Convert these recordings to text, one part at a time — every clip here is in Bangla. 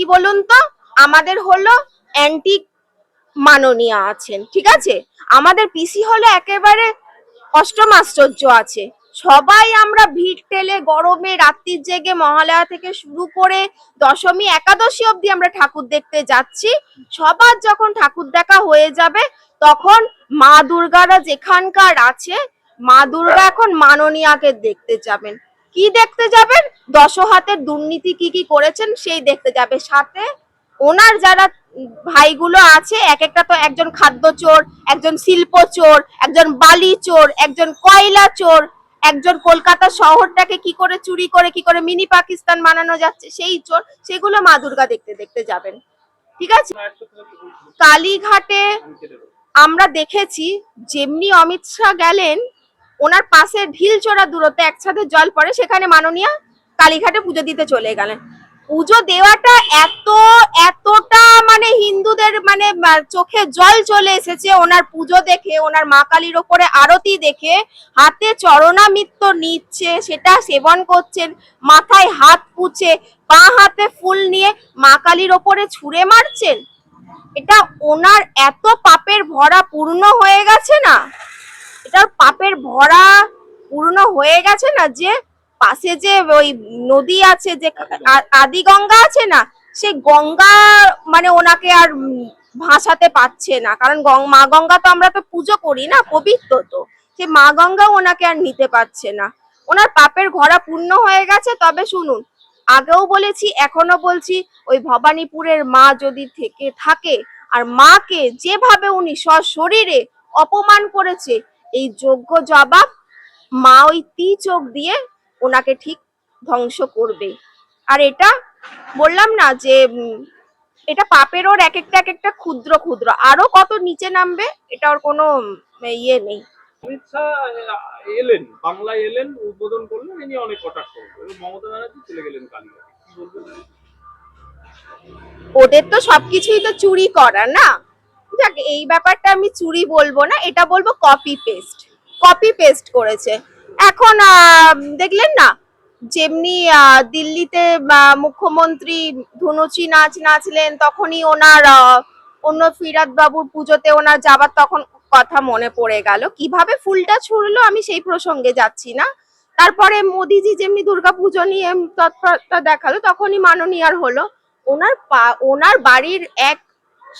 কি বলুন তো? আমাদের হলো অ্যান্টি মাননীয়া আছেন, ঠিক আছে? আমাদের পিসি হলো একেবারে অষ্টম আশ্চর্য আছে। সবাই আমরা ভিড় ঠেলে গরমে, রাত্রির জেগে মহালয়া থেকে শুরু করে দশমী, একাদশী অবধি আমরা ঠাকুর দেখতে যাচ্ছি। সবার যখন ঠাকুর দেখা হয়ে যাবে, তখন মা দুর্গারা যেখানকার আছে, মা দুর্গা এখন মাননীয়াকে দেখতে যাবেন। কি দেখতে যাবেন? দশ হাতের দুর্নীতি কি কি করেছেন সেই দেখতে যাবে। সাথে ওনার যারা ভাইগুলো আছে এক একটা তো একজন খাদ্য চোর, একজন শিল্প চোর, একজন বালি চোর, একজন কয়লা চোর, একজন কলকাতা শহরটাকে কি করে চুরি করে, কি করে মিনি পাকিস্তান বানানো যাচ্ছে, সেই চোর, সেগুলো মা দুর্গা দেখতে দেখতে যাবেন। ঠিক আছে? কালীঘাটে আমরা দেখেছি, যেমনি অমিত শাহ গেলেন ওনার পাশে ঢিল চোরা দূরত্বে একসাথে জল পড়ে, সেখানে মাননীয়া কালীঘাটে পুজো দিতে চলে গেলেন। পুজো দেওয়াটা এত, এতটা মানে হিন্দুদের মানে চোখে জল চলে এসেছে। ওনার পুজো দেখে, ওনার মা কালীর ওপরে আরতি দেখে, হাতে চরণামিত্র নিচ্ছে, সেটা সেবন করছেন, মাথায় হাত পুছে, পা হাতে ফুল নিয়ে মা কালীর ওপরে ছুঁড়ে মারছেন? এটা ওনার এত পাপের ভরা পূর্ণ হয়ে গেছে না? এটা পাপের ভরা পূর্ণ হয়ে গেছে না যে পাশে যে ওই নদী আছে, যে আদি গঙ্গা আছে না সেই গঙ্গা মানে ওনাকে আর ভাসাতে পারছে না। কারণ মা গঙ্গা তো আমরা তো পুজো করি না, পবিত্র তো। সে মা গঙ্গাও ওনাকে আর নিতে পারছে না। ওনার পাপের ঘোড়া পূর্ণ হয়ে গেছে, তবে শুনুন, আগেও বলেছি এখনও বলছি, ওই ভবানীপুরের মা যদি থেকে থাকে, আর মাকে যেভাবে উনি সশরীরে অপমান করেছে এই যোগ্য জবাব মা ওই তি চোখ দিয়ে ওনাকে ঠিক ধ্বংস করবে। আর এটা বললাম না যে এটা পাপের ওর এক একটা এক একটা ক্ষুদ্র ক্ষুদ্র। আরও কত নিচে নামবে এটা ওর কোনো ইয়ে নেই। অমিত শাহ এলেন বাংলায় এলেন উদ্বোধন করলেন ইনি অনেক কটাক্ষ মমতা ব্যানার্জি চলে গেলেন কালীঘাটে। ওদের তো সবকিছুই তো চুরি করা না? যাক এই ব্যাপারটা আমি চুরি বলব না, এটা বলব কপি পেস্ট কপি পেস্ট করেছে। এখন দেখলেন না? যেমনি দিল্লিতে মুখ্যমন্ত্রী ধনুচি নাচ নাচলেন, তখনই ওনার অন্য ফিরাদ বাবুর পুজোতে ওনার যাবার তখন কথা মনে পড়ে গেল। কীভাবে ফুলটা ছুড়লো আমি সেই প্রসঙ্গে যাচ্ছি না। তারপরে মোদিজি যেমনি দুর্গা পুজো নিয়ে তৎপরতা দেখাল, তখনই মাননীয়ার হলো। ওনার ওনার বাড়ির এক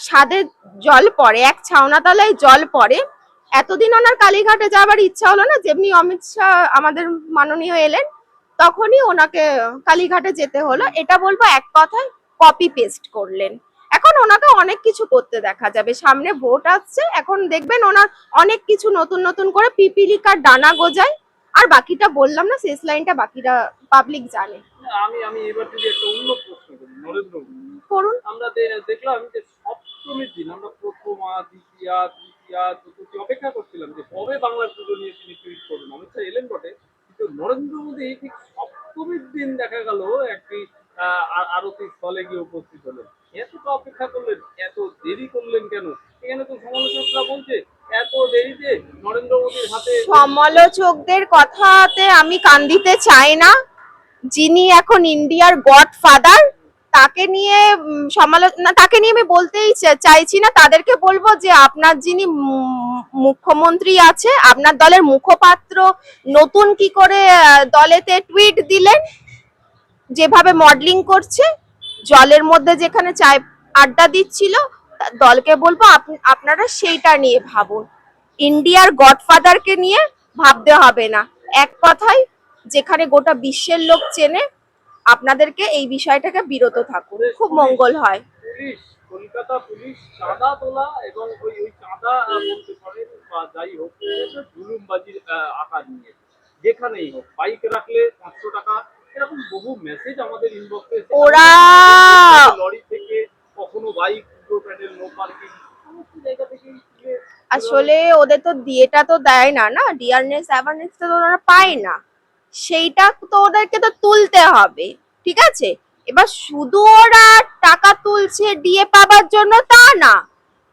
ছাদে জল পড়ে, এক ছাউনাতলায় জল পড়ে। এতদিন ওনার কালীঘাটে যাওয়ার ইচ্ছা হলো না, যেমনি অমিত শাহ আমাদের মাননীয় এলেন, তখনই ওনাকে কালীঘাটে যেতে হলো। এটা বলব এক কথায় কপি পেস্ট করলেন। এখন ওনাকে অনেক কিছু করতে দেখা যাবে। সামনে ভোট আসছে, এখন দেখবেন ওনার অনেক কিছু নতুন নতুন করে পিপিলিকার ডানা গোজায়। আর বাকিটা বললাম না শেষ লাইনটা বাকিটা পাবলিক জানে। আমি আমি এবার যদি একটা অন্য প্রশ্ন করি নরেন্দ্র করুন আমরা দেখলাম যে সপ্তমীর দিন আমরা প্রথমা দ্বিতীয়া তৃতীয়া চতুর্থী অপেক্ষা করছিলাম যে কবে বাংলার পুজো নিয়ে তিনি টুইট করবেন। অমিত শাহ এলেন বটে কিন্তু নরেন্দ্র মোদী ঠিক সপ্তমীর দিন দেখা গেল একটি আহ, আরতি স্থলে গিয়ে উপস্থিত হলেন। এতটা অপেক্ষা করলেন এত দেরি করলেন কেন? এখানে তো সমালোচকরা বলছে সমালোচকদের কথাতে আমি কান দিতে চাই না। যিনি এখন ইন্ডিয়ার গড ফাদার তাকে নিয়ে সমালোচনা তাকে নিয়ে আমি বলতেই চাইছি না। তাদেরকে বলব যে আপনার যিনি মুখ্যমন্ত্রী আছে, আপনার দলের মুখপাত্র নতুন কি করে দলেতে টুইট দিলেন, যেভাবে মডেলিং করছে, জলের মধ্যে যেখানে চায় আড্ডা দিচ্ছিল দলকে বলব আপনারা সেইটা নিয়ে ভাবুন। ইন্ডিয়ার গডফাদারকে নিয়ে ভাবতে হবে না। এক কথায় যেখানে গোটা বিশ্বের লোক চেনে আপনাদেরকে এই বিষয়টাকে বিরত থাকুন। খুব মঙ্গল হয়। কলকাতা পুলিশ চাঁদা তোলা এবং ওই ওই চাঁদা বলতে পারেন বা যাই হোক জুলুমবাজির আকার নিয়ে। যেখানেই হোক বাইক রাখলে পাঁচশো টাকা এরকম বহু মেসেজ আমাদের ইনবক্সে ওরা- লরি থেকে কখনো বাইক আসলে ওদের তো দিয়েটা তো দেয় না না? ডিয়ারনেস অ্যাওয়ারনেস তো ওরা পায় না। সেইটা তো ওদেরকে তো তুলতে হবে, ঠিক আছে? এবার শুধু ওরা টাকা তুলছে দিয়ে পাবার জন্য তা না।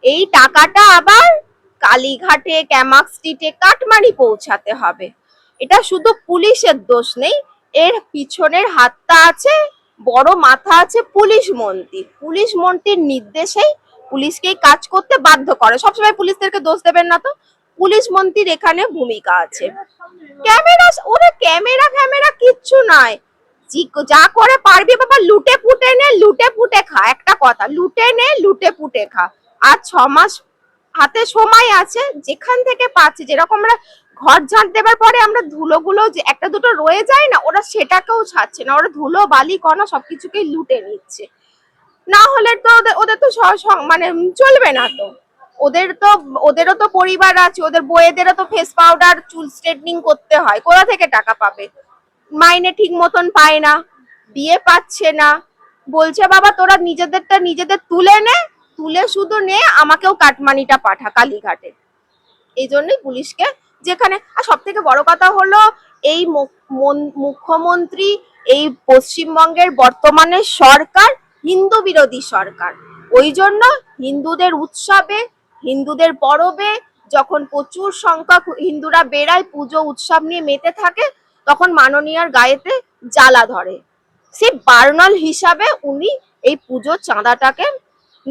এই টাকাটা আবার কালীঘাটে, ক্যামাক স্ট্রিটে কাটমানি পৌঁছাতে হবে। এটা শুধু পুলিশের দোষ নেই, এর পিছনের হাতটা আছে বড় মাথা আছে পুলিশ মন্ত্রী। পুলিশ মন্ত্রীর নির্দেশেই পুলিশকেই কাজ করতে বাধ্য করে। সবসময় পুলিশদেরকে দোষ দেবেন না তো। পুলিশ মন্ত্রীর এখানে ভূমিকা আছে। ক্যামেরা, ওরা ক্যামেরা ক্যামেরা কিচ্ছু নয়। যা করে পারবি বাবা, লুটে পুটে নে, লুটে পুটে খা। একটা কথা, লুটে নে, লুটে পুটে খা। আর ছ মাস হাতে সময় আছে, যেখান থেকে পাচ্ছি, যেরকম আমরা ঘর ঝাঁট দেবার পরে আমরা ধুলোগুলো যে একটা দুটো রয়ে যায় না, ওরা সেটাকেও ছাড়ছে না। ওরা ধুলো, বালি, কণা সবকিছুকেই লুটে নিচ্ছে। না হলে তো ওদের তো মানে চলবে না তো। ওদের তো, ওদেরও তো পরিবার আছে, ওদের বইয়েদেরও তো ফেস পাউডার চুল স্ট্রেটনিং করতে হয়। কোথা থেকে টাকা পাবে? মাইনে ঠিক মতন পায় না, বিয়ে পাচ্ছে না। বলছে, বাবা, তোরা নিজেদেরটা নিজেদের তুলে নে, তুলে শুধু নে, আমাকেও কাটমানিটা পাঠা কালীঘাটে। এই জন্যই পুলিশকে যেখানে, আর সব থেকে বড় কথা হলো এই মুখ্যমন্ত্রী, এই পশ্চিমবঙ্গের বর্তমানে সরকার হিন্দু বিরোধী সরকার। ওই জন্য হিন্দুদের উৎসবে, হিন্দুদের পরবে, যখন প্রচুর সংখ্যক হিন্দুরা বেড়ায়, পুজো, উৎসব নিয়ে মেতে থাকে, তখন মাননীয়ার গায়েতে জ্বালা ধরে। সে বার্নাল হিসাবে উনি এই পুজোর চাঁদাটাকে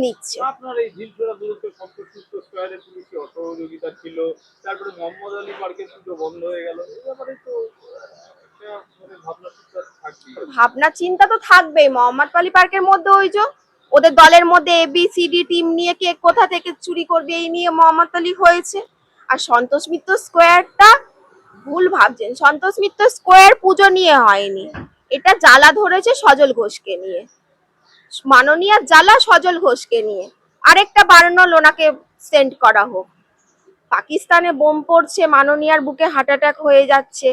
নিচ্ছে। আপনার এই ঝিলছড়া দূরত্ব সপ্তসূত্র স্কোয়ারে পুলিশি অসহযোগিতা ছিল তারপরে মোহাম্মদ আলী পার্কের পুজো বন্ধ হয়ে গেল এই ব্যাপারে তো মানে ভাবনা চিন্তা তো থাকবেই। মোহাম্মদ পালি পার্কের মধ্যে ওই যে ওদের দলের মধ্যে A B C D team নিয়ে কে কোথা থেকে চুরি করবে এই নিয়ে মোহাম্মদ আলী হয়েছে। আর সন্তোষ মিত্র স্কোয়ারটা ভুল ভাবছেন। সন্তোষ মিত্র স্কোয়ার পুজো নিয়ে হয়নি। এটা জ্বালা ধরেছে সজল ঘোষকে নিয়ে। মাননীয় জ্বালা সজল ঘোষকে নিয়ে। আরেকটা বার্নল ওনাকে সেন্ড করা হোক। পাকিস্তানে বোম পড়ছে, মাননীয়ার বুকে হার্ট অ্যাটাক হয়ে যাচ্ছে।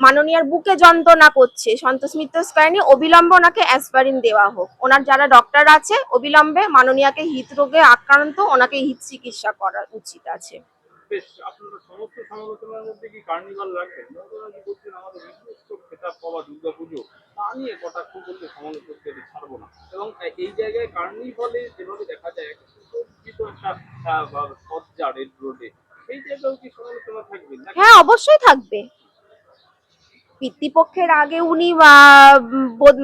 মাননীয়ার বুকে যন্ত্রণা করছে। সন্তোষ মিত্র স্কয়ার নিয়ে অবিলম্বে ওনাকে অ্যাসপারিন দেওয়া হোক। ওনার যারা ডক্টর আছে, অবিলম্বে মাননীয়াকে হৃদরোগে আক্রান্ত, ওনাকে হৃদ চিকিৎসা করা উচিত আছে। বেশ আপনারা সমস্ত সমালোচনার মধ্যে কি কার্নিভাল রাখবেন? বলছেন, আমাদের খেতাব পাওয়া দুর্গা পুজো তা নিয়ে কটাক্ষ ছাড়বো না। এবং এই জায়গায় কার্নিভালে যেভাবে দেখা যায়, একটা সজ্জা রেড রোডে, সেই জায়গাও কি সমালোচনা থাকবে? হ্যাঁ অবশ্যই থাকবে। পিতৃপক্ষের আগে উনি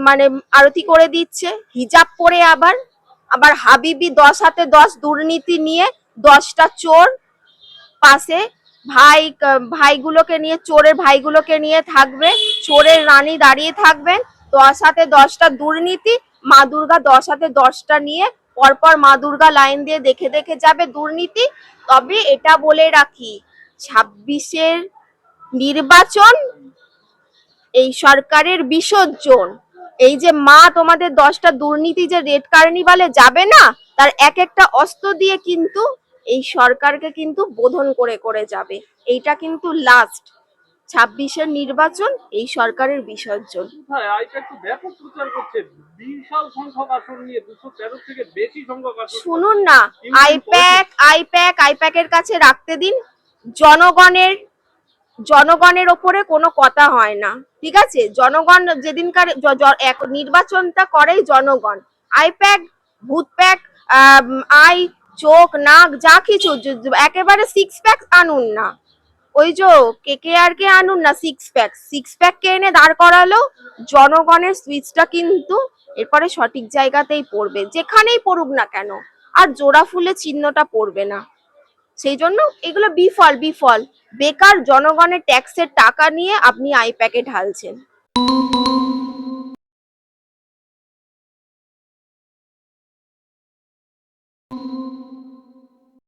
মানে আরতি করে দিচ্ছে, হিজাব পরে আবার আবার হাবিবি দশ হাতে দশ দুর্নীতি নিয়ে দশটা চোর পাশে ভাই, ভাইগুলোকে নিয়ে, চোরের ভাইগুলোকে নিয়ে থাকবে। চোরের রানী দাঁড়িয়ে থাকবেন। দশ হাতে দশটা দুর্নীতি, মা দুর্গা দশ হাতে দশটা নিয়ে পরপর মা দুর্গা লাইন দিয়ে দেখে দেখে যাবে দুর্নীতি। তবে এটা বলে রাখি, ছাব্বিশের নির্বাচন এই সরকারের বিসর্জন। এই যে মা তোমাদের দশটা দুর্নীতি যে রেড কার্নিভালে যাবে না, তার এক একটা অস্ত্র দিয়ে কিন্তু এই সরকারকে কিন্তু বোধন করে করে যাবে। এইটা কিন্তু লাস্ট ছাব্বিশের নির্বাচন এই সরকারের বিসর্জন। আসন শুনুন না আইপ্যাক আইপ্যাক আইপ্যাকের কাছে রাখতে দিন। জনগণের জনগণের ওপরে কোনো কথা হয় না। ঠিক আছে? জনগণ যেদিনকার নির্বাচনটা করেই জনগণ। আইপ্যাক ভূতপ্যাক আই চোখ, নাক, যা কিছু একেবারে সিক্স প্যাক আনুন না। ওই যে কে কে আর কে আনুন না সিক্স প্যাক সিক্স প্যাক কে এনে দাঁড় করালো, জনগণের সুইচটা কিন্তু এরপরে সঠিক জায়গাতেই পড়বে, যেখানেই পড়ুক না কেন। আর জোড়া ফুলে চিহ্নটা পড়বে না। সেই জন্য এগুলো বিফল বিফল। বেকার জনগণের ট্যাক্সের টাকা নিয়ে আপনি আই আইপ্যাকে ঢালছেন।